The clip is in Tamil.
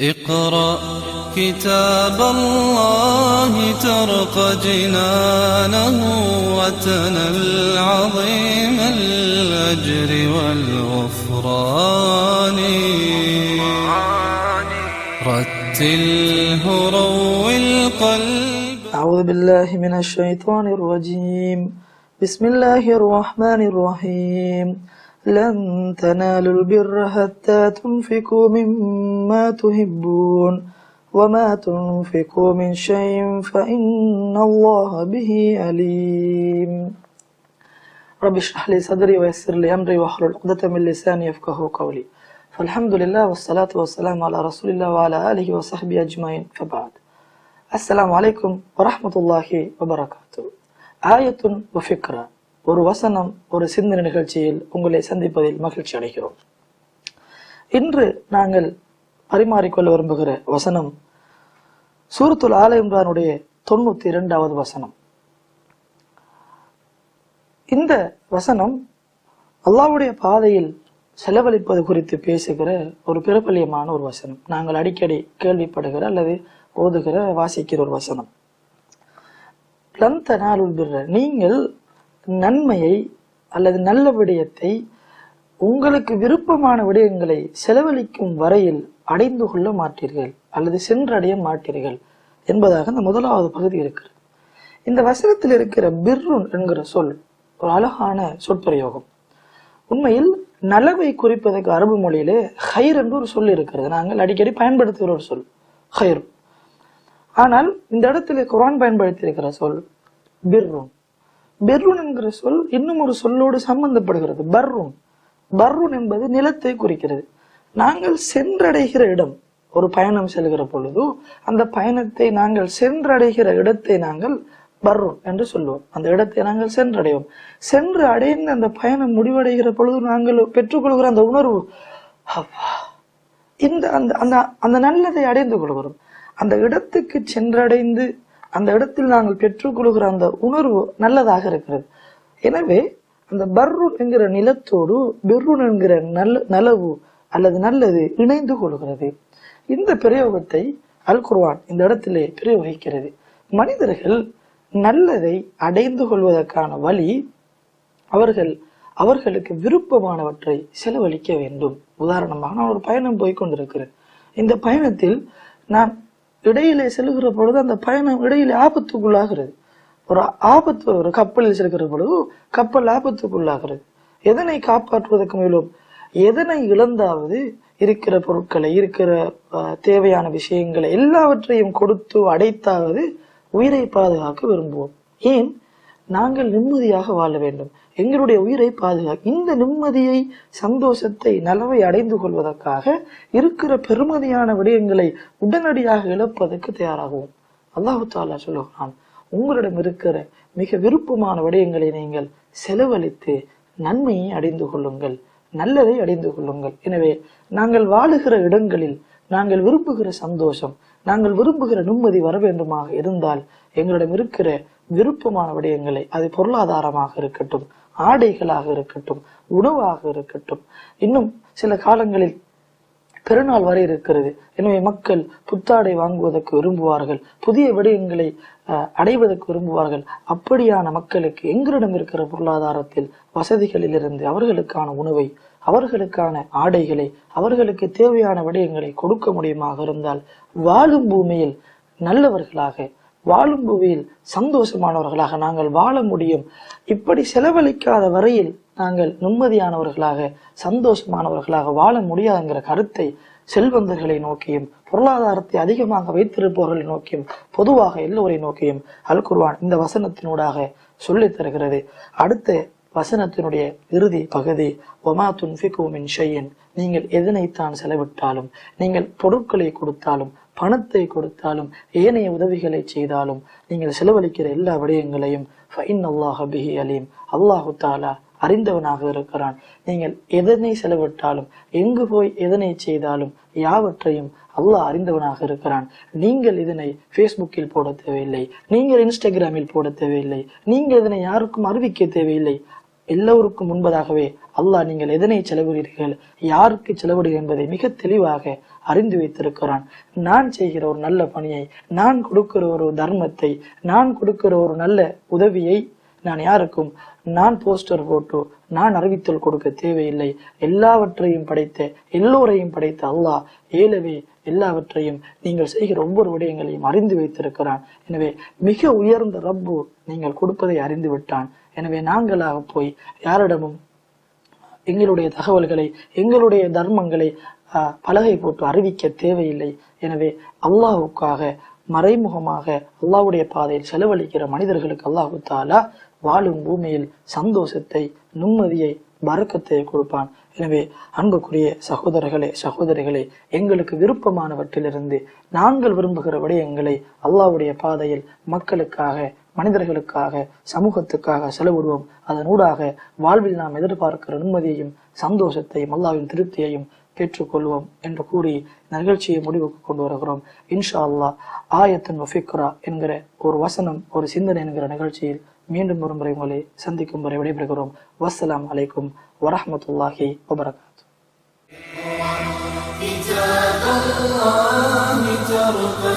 اقرأ كتاب الله ترق جنانه وتنل عظيم الأجر والغفران. رتله روي القلب. أعوذ بالله من الشيطان الرجيم. بسم الله الرحمن الرحيم لن تنالوا البر حتى تنفقوا مما تحبون وما تنفقوا من شيء فإن الله به عليم رب اشرح لي صدري ويسر لي أمري واحلل عقدة من لساني يفقهوا قولي فالحمد لله والصلاة والسلام على رسول الله وعلى آله وصحبه أجمعين فبعد السلام عليكم ورحمة الله وبركاته ஆயத்துன் ஒரு வசனம் ஒரு சிந்தனை நிகழ்ச்சியில் உங்களை சந்திப்பதில் மகிழ்ச்சி அடைகிறோம். இன்று நாங்கள் பரிமாறிக்கொள்ள விரும்புகிற வசனம் சூரத்துல் ஆல இம்ரானுடைய தொண்ணூத்தி இரண்டாவது வசனம். இந்த வசனம் அல்லாவுடைய பாதையில் செலவழிப்பது குறித்து பேசுகிற ஒரு பிரபல்யமான ஒரு வசனம். நாங்கள் அடிக்கடி கேள்விப்படுகிற அல்லது ஓதுகிற வாசிக்கிற ஒரு வசனம். லன் தனாலுல் நீங்கள் நன்மையை அல்லது நல்ல விடயத்தை உங்களுக்கு விருப்பமான விடயங்களை செலவழிக்கும் வரையில் அடைந்து கொள்ள மாட்டீர்கள் அல்லது சென்றடைய மாட்டீர்கள் என்பதாக இந்த முதலாவது பகுதி இருக்கிறது. இந்த வசனத்தில் இருக்கிற பிர்ருன் என்கிற சொல் ஒரு அழகான சொற்பிரயோகம். உண்மையில் நலவை குறிப்பதற்கு அரபு மொழியிலே ஹைர் என்று ஒரு சொல் இருக்கிறது. நாங்கள் அடிக்கடி பயன்படுத்துகிற ஒரு சொல் ஹைர். ஆனால் இந்த இடத்துல குரான் பயன்படுத்தியிருக்கிற சொல் பிர்ரூன். பெர்ரூன் என்கிற சொல் இன்னும் ஒரு சொல்லோடு சம்பந்தப்படுகிறது. பர்ரூன். பர்ரூன் என்பது நிலத்தை குறிக்கிறது. நாங்கள் சென்றடைகிற இடம். ஒரு பயணம் செல்கிற பொழுது அந்த பயணத்தை நாங்கள் சென்றடைகிற இடத்தை நாங்கள் பர்ரூன் என்று சொல்லுவோம். அந்த இடத்தை நாங்கள் சென்றடைவோம். சென்று அடைந்து அந்த பயணம் முடிவடைகிற பொழுது நாங்கள் பெற்றுக்கொள்கிற அந்த உணர்வு இந்த அந்த அந்த அந்த நல்லதை அடைந்து கொள்கிறோம். அந்த இடத்துக்கு சென்றடைந்து அந்த இடத்தில் நாங்கள் பெற்றுக்கொள்கிற அந்த உணர்வு நல்லதாக இருக்கிறது. எனவே அந்த பர்ருன் என்கிற நிலத்தோடு பெர்ருன் என்கிற நல்ல நலவு அல்லது நல்லது இணைந்து கொள்கிறது. இந்த பிரயோகத்தை அல் குர்வான் இந்த இடத்திலே பிரயோகிக்கிறது. மனிதர்கள் நல்லதை அடைந்து கொள்வதற்கான வழி அவர்கள் அவர்களுக்கு விருப்பமானவற்றை செலவழிக்க வேண்டும். உதாரணமாக நான் ஒரு பயணம் போய் கொண்டிருக்கிறேன் இந்த பயணத்தில் நான் இடையிலே செல்கிற பொழுது அந்த பயணம் இடையிலே ஆபத்துக்குள்ளாகிறது. ஒரு ஆபத்து ஒரு கப்பலில் செல்கிற பொழுது கப்பல் ஆபத்துக்குள்ளாகிறது. எதனை காப்பாற்றுவதற்கு மேலும் எதனை இழந்தாவது? இருக்கிற பொருட்களை இருக்கிற அஹ், தேவையான விஷயங்களை எல்லாவற்றையும் கொடுத்து அடைத்தாவது உயிரை பாதுகாக்க விரும்புவோம். ஏன்? நாங்கள் நிம்மதியாக வாழ வேண்டும். எங்களுடைய உயிரை பாதுகாக்க இந்த நிம்மதியை சந்தோஷத்தை நலவை அடைந்து கொள்வதற்காக இருக்கிற பெருமதியான விடயங்களை உடனடியாக இழப்பதற்கு தயாராகவும். அல்லாஹு தாலா சொல்லுகிறான் உங்களிடம் இருக்கிற மிக விருப்பமான விடயங்களை நீங்கள் செலவழித்து நன்மையை அடைந்து கொள்ளுங்கள் நல்லதை அடைந்து கொள்ளுங்கள். எனவே நாங்கள் வாழுகிற இடங்களில் நாங்கள் விரும்புகிற சந்தோஷம் நாங்கள் விரும்புகிற நிம்மதி வர வேண்டுமாக இருந்தால் எங்களிடம் இருக்கிற விருப்பமான விடயங்களை அது பொருளாதாரமாக இருக்கட்டும் ஆடைகளாக இருக்கட்டும் உணவாக இருக்கட்டும். இன்னும் சில காலங்களில் பெருநாள் வரை இருக்கிறது. எனவே மக்கள் புத்தாடை வாங்குவதற்கு விரும்புவார்கள் புதிய விடயங்களை அஹ், அடைவதற்கு விரும்புவார்கள். அப்படியான மக்களுக்கு எங்களிடம் இருக்கிற பொருளாதாரத்தில் வசதிகளிலிருந்து அவர்களுக்கான உணவை அவர்களுக்கான ஆடைகளை அவர்களுக்கு தேவையான விடயங்களை கொடுக்க முடியுமாக இருந்தால் வாழும் பூமியில் நல்லவர்களாக வாழும் பூமியில் சந்தோஷமானவர்களாக நாங்கள் வாழ முடியும். இப்படி செலவழிக்காத வரையில் நாங்கள் நிம்மதியானவர்களாக சந்தோஷமானவர்களாக வாழ முடியாதுங்கிற கருத்தை செல்வந்தர்களை நோக்கியும் பொருளாதாரத்தை அதிகமாக வைத்திருப்பவர்களை நோக்கியும் பொதுவாக எல்லோரை நோக்கியும் அல் குர்வான் இந்த வசனத்தினூடாக சொல்லித் தருகிறது அடுத்து வசனத்தினுடைய இறுதி பகுதி ஒமா துன்ஃபிகு ஷையன் நீங்கள் எதனைத்தான் செலவிட்டாலும் நீங்கள் பொருட்களை கொடுத்தாலும் பணத்தை கொடுத்தாலும் ஏனைய உதவிகளை செய்தாலும் நீங்கள் செலவழிக்கிற எல்லா விடயங்களையும் ஃபைன் அல்லாஹ் பிஹி அலீம் அல்லாஹு தாலா அறிந்தவனாக இருக்கிறான். நீங்கள் எதனை செலவிட்டாலும் எங்கு போய் எதனை செய்தாலும் யாவற்றையும் அல்லாஹ் அறிந்தவனாக இருக்கிறான். நீங்கள் இதனை ஃபேஸ்புக்கில் போட தேவையில்லை நீங்கள் இன்ஸ்டாகிராமில் போட தேவையில்லை நீங்கள் இதனை யாருக்கும் அறிவிக்க தேவையில்லை. எல்லோருக்கும் முன்பதாகவே அல்லாஹ் நீங்கள் எதனை செலவிடுகிறீர்கள்? யாருக்கு செலவிடுகிறீர்கள் என்பதை மிக தெளிவாக அறிந்து வைத்திருக்கிறான். நான் செய்கிற ஒரு நல்ல பணியை நான் கொடுக்கிற ஒரு தர்மத்தை நான் கொடுக்கிற ஒரு நல்ல உதவியை நான் யாருக்கும் நான் போஸ்டர் போட்டோ நான் அறிவித்தல் கொடுக்க தேவையில்லை. எல்லாவற்றையும் படைத்த எல்லோரையும் படைத்த அல்லாஹ் ஏலவே எல்லாவற்றையும் நீங்கள் செய்கிற ஒவ்வொரு விடயங்களையும் அறிந்து வைத்திருக்கிறான். எனவே மிக உயர்ந்த ரப்பு நீங்கள் கொடுப்பதை அறிந்து விட்டான். எனவே நாங்களாக போய் யாரிடமும் எங்களுடைய தகவல்களை எங்களுடைய தர்மங்களை பலகை போட்டு அறிவிக்க தேவையில்லை. எனவே அல்லாஹுக்காக மறைமுகமாக அல்லாஹ்வுடைய பாதையில் செலவழிக்கிற மனிதர்களுக்கு அல்லாஹு தாலா வாழும் பூமியில் சந்தோஷத்தை நிம்மதியை பறக்கத்தை கொடுப்பான். எனவே அன்புக்குரிய சகோதரர்களே சகோதரிகளே எங்களுக்கு விருப்பமானவற்றிலிருந்து நாங்கள் விரும்புகிற விடயங்களை அல்லாவுடைய பாதையில் மக்களுக்காக மனிதர்களுக்காக சமூகத்துக்காக செலவிடுவோம். அதனூடாக வாழ்வில் நாம் எதிர்பார்க்கிற நிம்மதியையும் சந்தோஷத்தையும் அல்லாவின் திருப்தியையும் பெற்றுக்கொள்வோம் என்று கூறி நிகழ்ச்சியை முடிவுக்கு கொண்டு வருகிறோம். இன்ஷா அல்லாஹ் ஆயத்தன் வஃபிக்ரா என்கிற ஒரு வசனம் ஒரு சிந்தனை என்கிற நிகழ்ச்சியில் மீண்டும் ஒரு முறை உங்களை சந்திக்கும் வரை விடைபெறுகிறோம் வசலாம் அலைக்கும் வரமத்துல்லாஹி வபரகாத்து كتاب الله ترقى